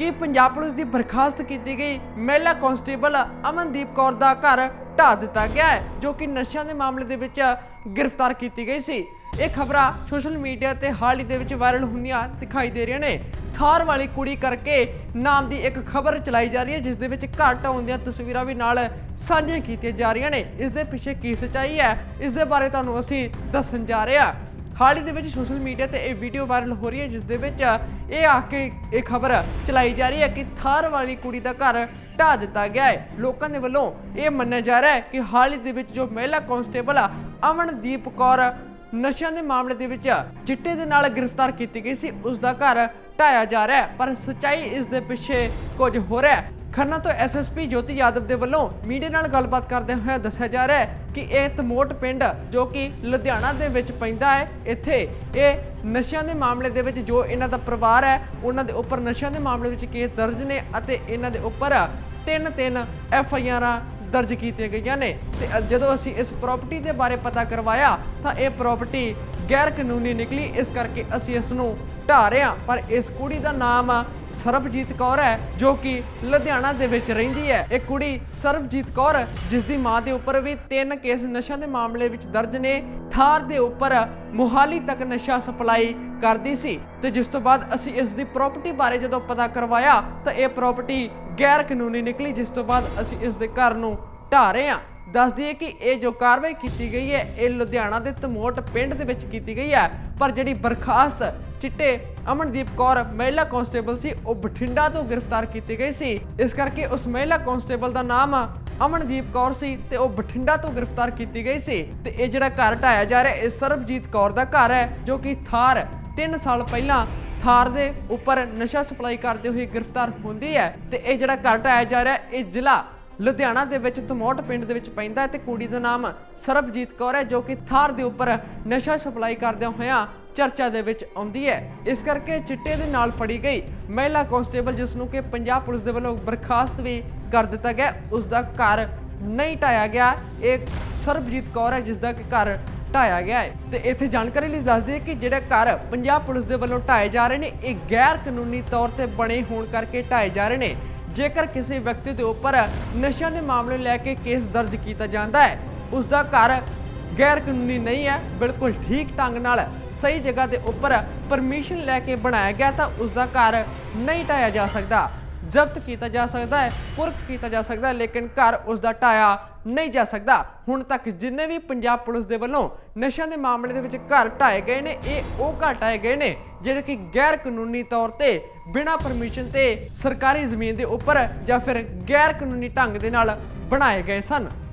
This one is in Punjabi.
ਕਿ ਪੰਜਾਬ ਪੁਲਿਸ ਦੀ ਬਰਖਾਸਤ ਕੀਤੀ ਗਈ। ਮਹਿਲਾ ਕਾਂਸਟੇਬਲ ਅਮਨਦੀਪ ਕੌਰ ਦਾ ਘਰ ਢਾ ਦਿੱਤਾ ਗਿਆ ਹੈ, ਜੋ ਕਿ ਨਸ਼ਿਆਂ ਦੇ ਮਾਮਲੇ ਦੇ ਵਿੱਚ ਗ੍ਰਿਫਤਾਰ ਕੀਤੀ ਗਈ ਸੀ। ਇਹ ਖਬਰਾਂ ਸੋਸ਼ਲ ਮੀਡੀਆ ਤੇ ਹਾਲ ਹੀ ਦੇ ਵਿੱਚ ਵਾਇਰਲ ਹੁੰਦੀਆਂ ਦਿਖਾਈ ਦੇ ਰਹੀਆਂ ਨੇ। ਥਾਰ ਵਾਲੀ ਕੁੜੀ ਕਰਕੇ ਨਾਮ ਦੀ ਇੱਕ ਖਬਰ ਚਲਾਈ ਜਾ ਰਹੀ ਹੈ, ਜਿਸ ਦੇ ਵਿੱਚ ਘਰ ਢਾਉਣ ਦੀਆਂ ਤਸਵੀਰਾਂ ਵੀ ਨਾਲ ਸਾਂਝੀਆਂ ਕੀਤੀਆਂ ਜਾ ਰਹੀਆਂ ਨੇ। ਇਸ ਦੇ ਪਿੱਛੇ ਕੀ ਸੱਚਾਈ ਹੈ, ਇਸ ਦੇ ਬਾਰੇ ਤੁਹਾਨੂੰ ਅਸੀਂ ਦੱਸਣ ਜਾ ਰਹੇ ਹਾਂ। ਹਾਲ ਹੀ ਦੇ ਵਿੱਚ ਸੋਸ਼ਲ ਮੀਡੀਆ ਤੇ ਇਹ ਵੀਡੀਓ ਵਾਇਰਲ ਹੋ ਰਹੀ ਹੈ, ਜਿਸ ਦੇ ਵਿੱਚ ਇਹ ਆ ਕੇ ਇਹ ਖਬਰ ਚਲਾਈ ਜਾ ਰਹੀ ਹੈ ਕਿ ਥਾਰ ਵਾਲੀ ਕੁੜੀ ਦਾ ਘਰ ਢਾ ਦਿੱਤਾ ਗਿਆ ਹੈ। ਲੋਕਾਂ ਦੇ ਵੱਲੋਂ ਇਹ ਮੰਨਿਆ ਜਾ ਰਿਹਾ ਹੈ ਕਿ ਹਾਲ ਹੀ ਦੇ ਵਿੱਚ ਜੋ ਮਹਿਲਾ ਕਾਂਸਟੇਬਲ ਆ, ਅਮਨਦੀਪ ਕੌਰ, ਨਸ਼ਿਆਂ ਦੇ ਮਾਮਲੇ ਦੇ ਵਿੱਚ ਚਿੱਟੇ ਦੇ ਨਾਲ ਗ੍ਰਿਫਤਾਰ ਕੀਤੀ ਗਈ ਸੀ, ਉਸ ਦਾ ਘਰ ਢਾਇਆ ਜਾ ਰਿਹਾ ਹੈ। ਪਰ ਸੱਚਾਈ ਇਸ ਦੇ ਪਿੱਛੇ ਕੁਝ ਹੋ ਰਿਹਾ ਹੈ। ਖੰਨਾ ਤੋਂ ਐਸਐਸਪੀ ਜੋਤੀ ਯਾਦਵ ਦੇ ਵੱਲੋਂ ਮੀਡੀਆ ਨਾਲ ਗੱਲਬਾਤ ਕਰਦੇ ਹੋਏ ਦੱਸਿਆ ਜਾ ਰਿਹਾ ਹੈ ਕਿ ਇਹ ਤਮੋਟ ਪਿੰਡ ਜੋ ਕਿ ਲੁਧਿਆਣਾ ਦੇ ਵਿੱਚ ਪੈਂਦਾ ਹੈ, ਇੱਥੇ ਇਹ ਨਸ਼ਿਆਂ ਦੇ ਮਾਮਲੇ ਦੇ ਵਿੱਚ ਜੋ ਇਹਨਾਂ ਦਾ ਪਰਿਵਾਰ ਹੈ, ਉਹਨਾਂ ਦੇ ਉੱਪਰ ਨਸ਼ਿਆਂ ਦੇ ਮਾਮਲੇ ਵਿੱਚ ਕੇਸ ਦਰਜ ਨੇ ਅਤੇ ਇਹਨਾਂ ਦੇ ਉੱਪਰ ਤਿੰਨ ਤਿੰਨ ਐਫ ਆਈ ਆਰਾਂ ਦਰਜ ਕੀਤੀਆਂ ਗਈਆਂ ਨੇ। ਤੇ ਜਦੋਂ ਅਸੀਂ ਇਸ ਪ੍ਰਾਪਰਟੀ ਦੇ ਬਾਰੇ ਪਤਾ ਕਰਵਾਇਆ, ਤਾਂ ਇਹ ਪ੍ਰਾਪਰਟੀ ਗੈਰ ਕਾਨੂੰਨੀ ਨਿਕਲੀ। ਇਸ ਕਰਕੇ ਅਸੀਂ ਇਸ ਨੂੰ ਢਾਹ ਰਹੇ ਹਾਂ। ਪਰ ਇਸ ਕੁੜੀ ਦਾ ਨਾਮ ਸਰਬਜੀਤ ਕੌਰ ਹੈ, ਜੋ ਕਿ ਲੁਧਿਆਣਾ ਦੇ ਵਿੱਚ ਰਹਿੰਦੀ ਹੈ। ਇਹ ਕੁੜੀ ਸਰਬਜੀਤ ਕੌਰ, ਜਿਸ ਦੀ ਮਾਂ ਦੇ ਉੱਪਰ ਵੀ ਤਿੰਨ ਕੇਸ ਨਸ਼ਾ ਦੇ ਮਾਮਲੇ ਵਿੱਚ ਦਰਜ ਨੇ, ਥਾਰ ਦੇ ਉੱਪਰ ਮੁਹਾਲੀ ਤੱਕ ਨਸ਼ਾ ਸਪਲਾਈ ਕਰਦੀ ਸੀ। ਤੇ ਜਿਸ ਤੋਂ ਬਾਅਦ ਅਸੀਂ ਇਸ ਦੀ ਪ੍ਰਾਪਰਟੀ ਬਾਰੇ ਜਦੋਂ ਪਤਾ ਕਰਵਾਇਆ, ਤਾਂ ਇਹ ਪ੍ਰਾਪਰਟੀ ਗੈਰ ਕਾਨੂੰਨੀ ਨਿਕਲੀ, ਜਿਸ ਤੋਂ ਬਾਅਦ ਅਸੀਂ ਇਸ ਦੇ ਘਰ ਨੂੰ ਢਾਹ ਰਹੇ ਹਾਂ। ਦੱਸ ਦਈਏ ਕਿ ਇਹ ਜੋ ਕਾਰਵਾਈ ਕੀਤੀ ਗਈ ਹੈ, ਇਹ ਲੁਧਿਆਣਾ ਦੇ ਤਮੋਟ ਪਿੰਡ ਦੇ ਵਿੱਚ ਕੀਤੀ ਗਈ ਹੈ। ਪਰ ਜਿਹੜੀ ਬਰਖਾਸਤ ਚਿੱਟੇ ਅਮਨਦੀਪ ਕੌਰ ਮਹਿਲਾ ਕਾਂਸਟੇਬਲ ਸੀ, ਉਹ ਬਠਿੰਡਾ ਤੋਂ ਗ੍ਰਿਫਤਾਰ ਕੀਤੀ ਗਈ ਸੀ। ਇਸ ਕਰਕੇ ਉਸ ਮਹਿਲਾ ਕਾਂਸਟੇਬਲ ਦਾ ਨਾਮ ਅਮਨਦੀਪ ਕੌਰ ਸੀ ਤੇ ਉਹ ਬਠਿੰਡਾ ਤੋਂ ਗ੍ਰਿਫਤਾਰ ਕੀਤੀ ਗਈ ਸੀ। ਤੇ ਇਹ ਜਿਹੜਾ ਘਰ ਢਾਇਆ ਜਾ ਰਿਹਾ, ਇਹ ਸਰਬਜੀਤ ਕੌਰ ਦਾ ਘਰ ਹੈ, ਜੋ ਕਿ ਥਾਰ 3 ਸਾਲ ਪਹਿਲਾਂ ਥਾਰ ਦੇ ਉੱਪਰ ਨਸ਼ਾ ਸਪਲਾਈ ਕਰਦੇ ਹੋਏ ਗ੍ਰਿਫਤਾਰ ਹੁੰਦੀ ਹੈ ਤੇ ਇਹ ਜਿਹੜਾ ਘਰ ਢਾਇਆ ਜਾ ਰਿਹਾ ਇਹ ਜ਼ਿਲ੍ਹਾ ਲੁਧਿਆਣਾ ਦੇ ਵਿੱਚ ਤਮੋਟ ਪਿੰਡ ਦੇ ਵਿੱਚ ਪੈਂਦਾ ਹੈ ਤੇ ਕੁੜੀ ਦਾ ਨਾਮ ਸਰਬਜੀਤ ਕੌਰ ਹੈ ਜੋ ਕਿ ਥਾਰ ਦੇ ਉੱਪਰ ਨਸ਼ਾ ਸਪਲਾਈ ਕਰਦਿਆਂ ਹੋਇਆਂ ਚਰਚਾ ਦੇ ਵਿੱਚ ਆਉਂਦੀ ਹੈ। ਇਸ ਕਰਕੇ ਚਿੱਟੇ ਦੇ ਨਾਲ ਫੜੀ ਗਈ ਮਹਿਲਾ ਕਾਂਸਟੇਬਲ ਜਿਸ ਨੂੰ ਕਿ ਪੰਜਾਬ ਪੁਲਿਸ ਦੇ ਵੱਲੋਂ ਬਰਖਾਸਤ ਵੀ ਕਰ ਦਿੱਤਾ ਗਿਆ ਉਸ ਦਾ ਘਰ ਨਹੀਂ ਢਾਇਆ ਗਿਆ। ਇਹ ਸਰਬਜੀਤ ਕੌਰ ਹੈ ਜਿਸ ਦਾ ਕਿ ਘਰ ਢਾਇਆ ਗਿਆ ਹੈ। ਤੇ ਇੱਥੇ ਜਾਣਕਾਰੀ ਲਈ ਦੱਸ ਦਈਏ ਕਿ ਜਿਹੜਾ ਘਰ ਪੰਜਾਬ ਪੁਲਿਸ ਦੇ ਵੱਲੋਂ ਢਾਏ ਜਾ ਰਹੇ ਨੇ, ਇਹ ਗੈਰ ਕਾਨੂੰਨੀ ਤੌਰ ਤੇ ਬਣੇ ਹੋਣ ਕਰਕੇ ਢਾਏ ਜਾ ਰਹੇ ਨੇ। ਜੇਕਰ ਕਿਸੇ ਵਿਅਕਤੀ ਦੇ ਉੱਪਰ ਨਸ਼ਿਆਂ ਦੇ ਮਾਮਲੇ ਲੈ ਕੇ ਕੇਸ ਦਰਜ ਕੀਤਾ ਜਾਂਦਾ ਹੈ, ਉਸ ਦਾ ਘਰ ਗੈਰ ਕਾਨੂੰਨੀ ਨਹੀਂ ਹੈ, ਬਿਲਕੁਲ ਠੀਕ ਢੰਗ ਨਾਲ ਸਹੀ ਜਗ੍ਹਾ ਦੇ ਉੱਪਰ ਪਰਮਿਸ਼ਨ ਲੈ ਕੇ ਬਣਾਇਆ ਗਿਆ ਤਾਂ ਉਸ ਦਾ ਘਰ ਨਹੀਂ ਢਾਇਆ ਜਾ ਸਕਦਾ। ਜ਼ਬਤ ਕੀਤਾ ਜਾ ਸਕਦਾ ਹੈ, ਪੁਰਖ ਕੀਤਾ ਜਾ ਸਕਦਾ ਹੈ, ਲੇਕਿਨ ਘਰ ਉਸ ਦਾ ਢਾਇਆ ਨਹੀਂ ਜਾ ਸਕਦਾ। ਹੁਣ ਤੱਕ ਜਿੰਨੇ ਵੀ ਪੰਜਾਬ ਪੁਲਿਸ ਦੇ ਵੱਲੋਂ ਨਸ਼ਿਆਂ ਦੇ ਮਾਮਲੇ ਦੇ ਵਿੱਚ ਘਰ ਢਾਏ ਗਏ ਨੇ, ਇਹ ਉਹ ਘਰ ਢਾਏ ਗਏ ਨੇ, ਜਿਹੜੇ ਕਿ ਗੈਰ ਕਾਨੂੰਨੀ ਤੌਰ ਤੇ ਬਿਨਾਂ ਪਰਮਿਸ਼ਨ ਤੇ ਸਰਕਾਰੀ ਜ਼ਮੀਨ ਦੇ ਉੱਪਰ ਜਾਂ ਫਿਰ ਗੈਰ ਕਾਨੂੰਨੀ ਢੰਗ ਦੇ ਨਾਲ ਬਣਾਏ ਗਏ ਸਨ।